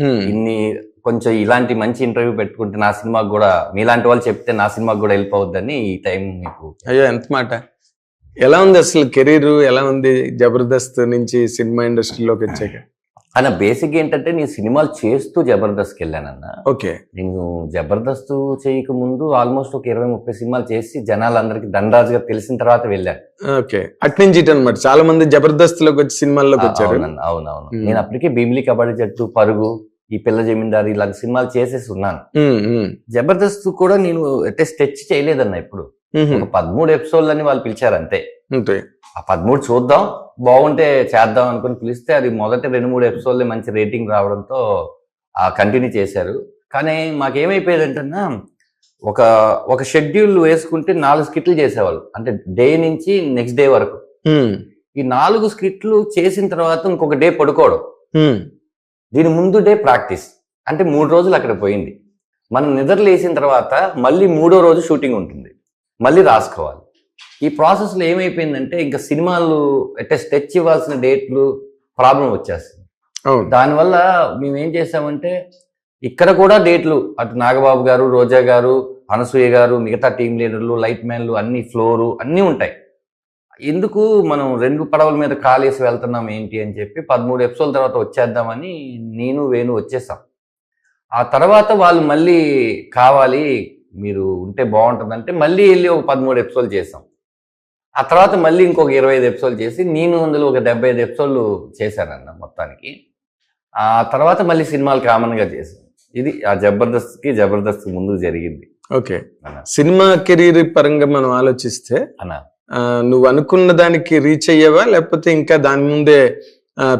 ఇన్ని కొంచెం ఇలాంటి మంచి ఇంటర్వ్యూ పెట్టుకుంటే నా సినిమాకి కూడా మీలాంటి వాళ్ళు చెప్తే నా సినిమాకి కూడా హెల్ప్ అవుద్దని ఈ టైం మీకు. అయ్యో ఎంత మాట. ఎలా ఉంది అసలు కెరీర్? ఎలా ఉంది జబర్దస్త్ నుంచి సినిమా ఇండస్ట్రీలోకి వచ్చాక? అన్న బేసిక్ ఏంటంటే నేను సినిమాలు చేస్తూ జబర్దస్త్కి వెళ్ళానన్న ఓకే. నేను జబర్దస్త్ చేయక ముందు ఆల్మోస్ట్ ఒక ఇరవై ముప్పై సినిమాలు చేసి జనాలందరికీ దండరాజుగా తెలిసిన తర్వాత వెళ్ళాను. ఓకే. అట్నుంచి అనమాట చాలా మంది జబర్దస్త్లోకి వచ్చి సినిమాల్లోకి వచ్చారు. అవునవును. నేను అప్పటికే భీమిలి కబడ్డీ జట్టు పరుగు ఈ పిల్ల జమీందారు ఇలాంటి సినిమాలు చేసేసి ఉన్నాను. జబర్దస్త్ కూడా నేను అంటే స్టెచ్ చేయలేదన్న ఇప్పుడు. ఒక పదమూడు ఎపిసోడ్లు అని వాళ్ళు పిలిచారు అంతే. ఆ పదమూడు చూద్దాం బాగుంటే చేద్దాం అనుకుని పిలిస్తే అది మొదటి రెండు మూడు ఎపిసోడ్లు మంచి రేటింగ్ రావడంతో ఆ కంటిన్యూ చేశారు. కానీ మాకేమైపోయేదంటన్నా ఒక ఒక షెడ్యూల్ వేసుకుంటే నాలుగు స్కిట్లు చేసేవాళ్ళు. అంటే డే నుంచి నెక్స్ట్ డే వరకు. ఈ నాలుగు స్కిట్లు చేసిన తర్వాత ఇంకొక డే పడుకోవడం. దీని ముందు డే ప్రాక్టీస్. అంటే మూడు రోజులు అక్కడ పోయింది. మనం నిద్ర లేచిన తర్వాత మళ్ళీ మూడో రోజు షూటింగ్ ఉంటుంది. మళ్ళీ రాసుకోవాలి. ఈ ప్రాసెస్లో ఏమైపోయిందంటే ఇంకా సినిమాలు అంటే స్టెచ్ ఇవ్వాల్సిన డేట్లు ప్రాబ్లం వచ్చేస్తుంది. దానివల్ల మేము ఏం చేసామంటే ఇక్కడ కూడా డేట్లు అటు నాగబాబు గారు రోజా గారు అనసూయ గారు మిగతా టీం లీడర్లు లైట్ మ్యాన్లు అన్ని ఫ్లోరు అన్నీ ఉంటాయి. ఎందుకు మనం రెండు పడవల మీద కాలేసి వెళ్తున్నాం ఏంటి అని చెప్పి పదమూడు ఎపిసోడ్ తర్వాత వచ్చేద్దామని నేను వేణు వచ్చేసాం. ఆ తర్వాత వాళ్ళు మళ్ళీ కావాలి మీరు ఉంటే బాగుంటుందంటే మళ్ళీ వెళ్ళి ఒక పదమూడు ఎపిసోడ్ చేసాం. ఆ తర్వాత మళ్ళీ ఇంకొక ఇరవై ఐదు ఎపిసోడ్ చేసి నేను అందులో ఒక డెబ్బై ఐదు ఎపిసోడ్లు చేశానన్న మొత్తానికి. ఆ తర్వాత మళ్ళీ సినిమాలు కామన్గా చేశాను ఇది ఆ జబర్దస్త్కి జబర్దస్త్ ముందు జరిగింది. ఓకే. సినిమా కెరీర్ పరంగా మనం ఆలోచిస్తే అన్న. నువ్వు అనుకున్న దానికి రీచ్ అయ్యావా? లేకపోతే ఇంకా దాని ముందే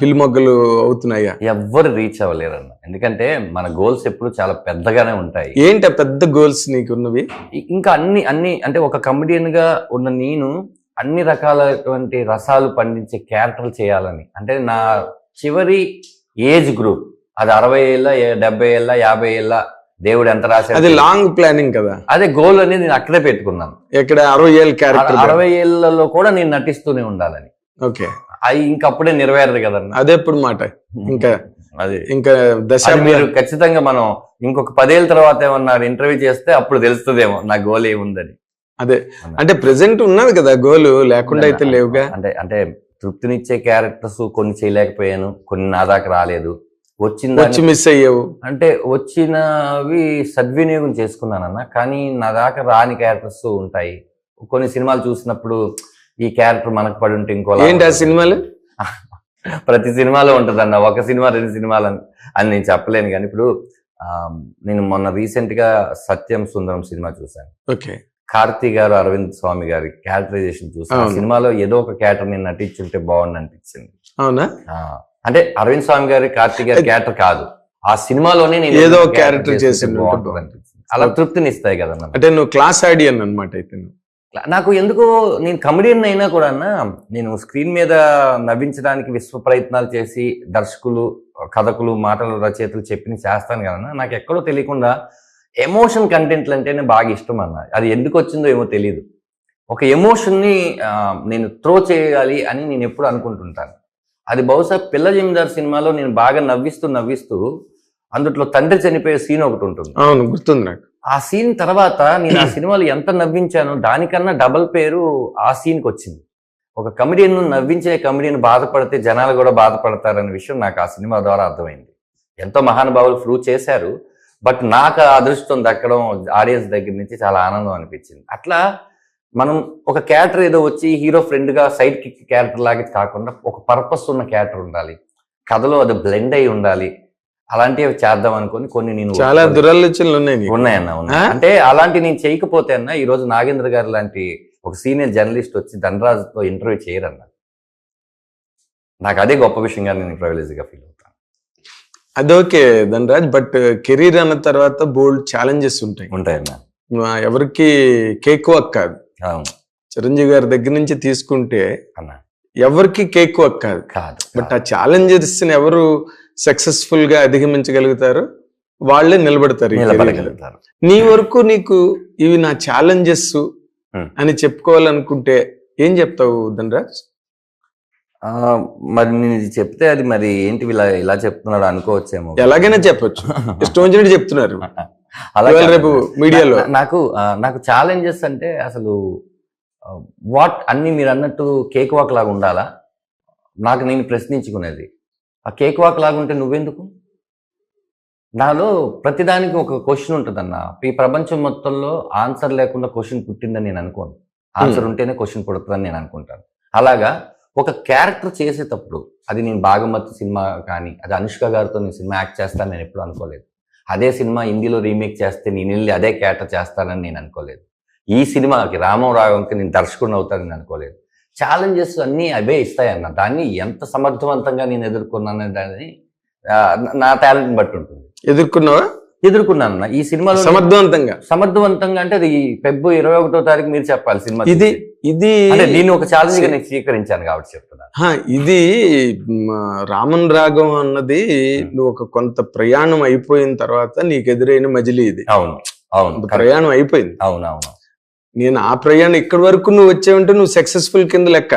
పిల్లిమొగ్గలు అవుతున్నాయా? ఎవ్వరు రీచ్ అవ్వలేరన్న. ఎందుకంటే మన గోల్స్ ఎప్పుడు చాలా పెద్దగానే ఉంటాయి. ఏంటి పెద్ద గోల్స్ నీకున్నవి? ఇంకా అన్ని అన్ని అంటే ఒక comedian గా ఉన్న నేను అన్ని రకాలటువంటి రసాలు పండించే క్యారెక్టర్లు చేయాలని. అంటే నా చివరి ఏజ్ గ్రూప్ అది అరవై ఏళ్ళ డెబ్బై ఏళ్ళ యాభై ఏళ్ళ దేవుడు ఎంత రాశాడు అది లాంగ్ ప్లానింగ్ కదా. అదే గోల్ అనేది నేను అక్కడే పెట్టుకున్నాను. ఇక్కడ అరవై ఏళ్ళ క్యారెక్టర్ అరవై ఏళ్ళలో కూడా నేను నటిస్తూనే ఉండాలని. ఓకే. అది ఇంకప్పుడే నెరవేరదు కదన్న. అదే ఎప్పుడు మాట. ఇంకా అది. ఇంకా దశ మీరు ఖచ్చితంగా మనం ఇంకొక పదేళ్ళ తర్వాత ఏమన్నా ఇంటర్వ్యూ చేస్తే అప్పుడు తెలుస్తుందేమో నా గోల్ ఏముందని. అదే. అంటే ప్రెసెంట్ ఉన్నది కదా గోలు లేకుండా అయితే లేవుగా? అంటే అంటే తృప్తినిచ్చే క్యారెక్టర్స్ కొన్ని చేయలేకపోయాను కొన్ని నా దాకా రాలేదు. వచ్చిన వచ్చి దాన్ని- మిస్ అయ్యావు. అంటే వచ్చినవి సద్వినియోగం చేసుకున్నానన్న కానీ నా దాకా రాని క్యారెక్టర్స్ ఉంటాయి. కొన్ని సినిమాలు చూసినప్పుడు ఈ క్యారెక్టర్ మనకు పడి ఉంటే ఇంకో ఏంటి ఆ సినిమాలు? ప్రతి సినిమాలో ఉంటదన్న ఒక సినిమా రెండు సినిమాలు అని- నేను చెప్పలేను కానీ ఇప్పుడు నేను మొన్న రీసెంట్గా సత్యం సుందరం సినిమా చూశాను. ఓకే. కార్తీ గారు అరవింద్ స్వామి గారి క్యారెక్టరైజేషన్ చూసాను. సినిమాలో ఏదో ఒక క్యారెక్టర్ నేను నటించుంటే బాగుంది అనిపించింది. అవునా? అంటే అరవింద్ స్వామి గారి కార్తీ గారి క్యారెక్టర్ కాదు. ఆ సినిమాలోనే నేను ఏదో చేస్తుంటే చేసి అలా తృప్తిని ఇస్తాయి కదన్న అంటే నువ్వు క్లాస్ ఆడియన్ అన్నమాట అయితే నాకు ఎందుకో నేను కమెడియన్ అయినా కూడా అన్న నేను స్క్రీన్ మీద నవ్వించడానికి విశ్వ ప్రయత్నాలు చేసి దర్శకులు కథకులు మాటలు రచయితలు చెప్పిన చేస్తాను కదన్నా నాకు ఎక్కడో తెలియకుండా ఎమోషన్ కంటెంట్లు అంటేనే బాగా ఇష్టం అన్న. అది ఎందుకు వచ్చిందో ఏమో తెలియదు ఒక ఎమోషన్ని నేను త్రో చేయాలి అని నేను ఎప్పుడు అనుకుంటుంటాను. అది బహుశా పిల్ల జమీదార్ సినిమాలో నేను బాగా నవ్విస్తూ నవ్విస్తూ అందుట్లో తండ్రి చనిపోయే సీన్ ఒకటి ఉంటుంది. అవును గుర్తుంది నాకు. ఆ సీన్ తర్వాత నేను ఆ సినిమాలో ఎంత నవ్వించానో దానికన్నా డబల్ పేరు ఆ సీన్కి వచ్చింది. ఒక కమెడియన్ నవ్వించే కమెడియన్ బాధపడితే జనాలు కూడా బాధపడతారనే విషయం నాకు ఆ సినిమా ద్వారా అర్థమైంది. ఎంతో మహానుభావులు ప్రూవ్ చేశారు. బట్ నాకు అదృష్టం దక్కడం ఆడియన్స్ దగ్గర నుంచి చాలా ఆనందం అనిపించింది. అట్లా మనం ఒక క్యారెక్టర్ ఏదో వచ్చి హీరో ఫ్రెండ్గా సైడ్ కిక్ క్యారెక్టర్ లాగా కాకుండా ఒక పర్పస్ ఉన్న క్యారెక్టర్ ఉండాలి. కథలో అది బ్లెండ్ అయి ఉండాలి. అలాంటివి చేద్దాం అనుకొని కొన్ని నేను చాలా దురాలోచనలు ఉన్నాయి. ఉన్నాయన్న ఉన్నాయి? అంటే అలాంటి నేను చేయకపోతే అన్న ఈ రోజు నాగేంద్ర గారు లాంటి ఒక సీనియర్ జర్నలిస్ట్ వచ్చి ధనరాజుతో ఇంటర్వ్యూ చేయరన్న. నాకు అదే గొప్ప విషయంగా నేను ప్రివిలేజ్గా ఫీల్ అవుతాను. అదోకే ధనరాజ్ బట్ కెరీర్ అన్న తర్వాత బోల్డ్ ఛాలెంజెస్ ఉంటాయి. ఉంటాయన్న ఎవరికి కేక్ కాదు. చిరంజీవి గారి దగ్గర నుంచి తీసుకుంటే అన్న. ఎవరికి కేక్ వర్క్ కాదు. కాదు బట్ ఆ ఛాలెంజెస్ ఎవరు సక్సెస్ఫుల్గా అధిగమించగలుగుతారు? వాళ్ళే నిలబడతారు. నిలబడగలుగుతారు. నీ వరకు నీకు ఇవి నా ఛాలెంజెస్. అని చెప్పుకోవాలనుకుంటే ఏం చెప్తావు ధనరాజ్? ఆ, మరి నేను ఇది చెప్తే అది మరి ఏంటి ఇలా ఇలా చెప్తున్నాడు అనుకోవచ్చేమో. ఎలాగైనా చెప్పొచ్చు. ఇష్టం వచ్చినట్టు చెప్తున్నారు. అలా. రేపు మీడియాలో. నాకు నాకు ఛాలెంజెస్ అంటే అసలు వాట్ అన్ని మీరు అన్నట్టు కేక్ వాక్ లాగా ఉండాలా? నాకు నేను ప్రశ్నించుకునేది. ఆ కేక్ వాక్ లాగా ఉంటే నువ్వెందుకు? నాలో ప్రతిదానికి ఒక క్వశ్చన్ ఉంటుందన్న. ఈ ప్రపంచం మొత్తంలో ఆన్సర్ లేకుండా క్వశ్చన్ పుట్టిందని నేను అనుకోను. ఆన్సర్ ఉంటేనే క్వశ్చన్ పుడుతుందని నేను అనుకుంటాను. అలాగా ఒక క్యారెక్టర్ చేసేటప్పుడు అది నేను బాగమతి సినిమా కానీ అది అనుష్క గారితో నేను సినిమా యాక్ట్ చేస్తాను నేను ఎప్పుడు అనుకోలేదు. అదే సినిమా హిందీలో రీమేక్ చేస్తే నేను వెళ్ళి అదే క్యాటర్ చేస్తానని నేను అనుకోలేదు. ఈ సినిమాకి రామం రాగంకి నేను దర్శకుడిని అవుతానని అనుకోలేదు. ఛాలెంజెస్ అన్నీ అవే ఇస్తాయన్న దాన్ని ఎంత సమర్థవంతంగా నేను ఎదుర్కొన్నాను దాన్ని నా టాలెంట్ బట్టి ఉంటుంది. ఎదుర్కొన్నావా? ఎదుర్కొన్నాను. ఈ సినిమాలో సమర్థవంతంగా. సమర్థవంతంగా అంటే అది ఫెబ్ ఇరవై ఒకటో తారీఖు మీరు చెప్పాలి సినిమా ఇది. ఇది దీన్ని ఒక ఛాలెంజ్గా నేను స్వీకరించాను కాబట్టి చెప్తున్నాను. ఇది రామన్ రాగం అన్నది నువ్వు ఒక కొంత ప్రయాణం అయిపోయిన తర్వాత నీకు ఎదురైన మజిలీ ఇది. అవును అవును ప్రయాణం అయిపోయింది. అవును అవును. నేను ఆ ప్రయాణం ఇక్కడి వరకు నువ్వు వచ్చావంటే నువ్వు సక్సెస్ఫుల్ కింద లెక్క.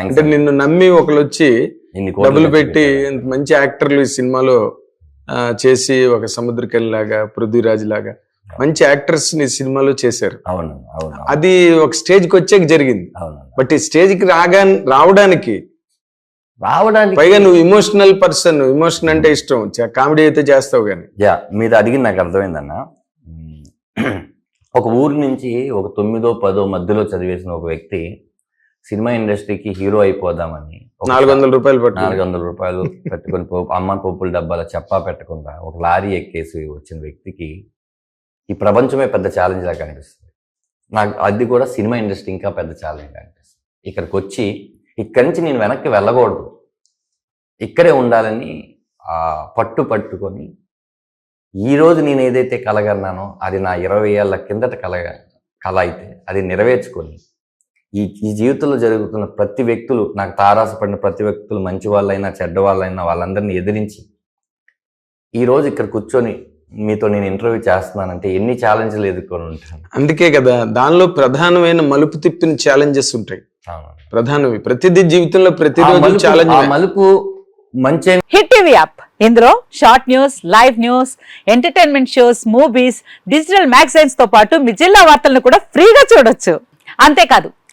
అంటే నిన్ను నమ్మి ఒకరు వచ్చి డబ్బులు పెట్టి మంచి యాక్టర్లు ఈ సినిమాలో చేసి ఒక సముద్రకల్ లాగా పృథ్వీరాజ్ లాగా మంచి యాక్టర్స్ని సినిమాలో చేశారు. అవును అవును అది ఒక స్టేజ్కి వచ్చాక జరిగింది. అవును బట్ ఈ స్టేజ్కి రాగా రావడానికి రావడానికి పైగా నువ్వు ఇమోషనల్ పర్సన్ ఇమోషన్ అంటే ఇష్టం. కామెడీ అయితే చేస్తావు కానీ. యా మీరు అడిగింది నాకు అర్థమైందన్న. ఒక ఊరు నుంచి ఒక తొమ్మిదో పదో మధ్యలో చదివేసిన ఒక వ్యక్తి సినిమా ఇండస్ట్రీకి హీరో అయిపోదామని నాలుగు వందల రూపాయలు పట్టు నాలుగు వందల రూపాయలు పెట్టుకొని పో అమ్మ పప్పుల డబ్బాల చెప్పా పెట్టకుండా ఒక లారీ ఎక్కేసి వచ్చిన వ్యక్తికి ఈ ప్రపంచమే పెద్ద ఛాలెంజ్ లాగా కనిపిస్తుంది నాకు అది కూడా సినిమా ఇండస్ట్రీ ఇంకా పెద్ద ఛాలెంజ్ అనిపిస్తుంది. ఇక్కడికి వచ్చి ఇక్కడి నుంచి నేను వెనక్కి వెళ్ళకూడదు. ఇక్కడే ఉండాలని ఆ పట్టు పట్టుకొని ఈ రోజు నేను ఏదైతే కలగన్నానో అది నా ఇరవై ఏళ్ళ కిందట కల కళ అయితే అది నెరవేర్చుకొని ఈ ఈ జీవితంలో జరుగుతున్న ప్రతి వ్యక్తులు నాకు తారాసపడిన ప్రతి వ్యక్తులు మంచి వాళ్ళైనా చెడ్డ వాళ్ళైనా వాళ్ళందరినీ ఎదిరించి ఈ రోజు ఇక్కడ కూర్చొని మీతో నేను ఇంటర్వ్యూ చేస్తున్నానంటే ఎన్ని ఛాలెంజ్లు ఎదుర్కొని ఉంటాను అందుకే కదా దానిలో ప్రధానమైన మలుపు తిప్పిన ఛాలెంజెస్ ఉంటాయి. ప్రధానవి ప్రతిదీ జీవితంలో ప్రతిరోజు మలుపు- ఛాలెంజ్ ఆ మలుపు మంచి హిట్ టీవీ యాప్ ఇందులో short news live news entertainment shows movies digital మ్యాగజైన్స్తో పాటు మీ జిల్లా వార్తలను కూడా ఫ్రీగా చూడొచ్చు. అంతేకాదు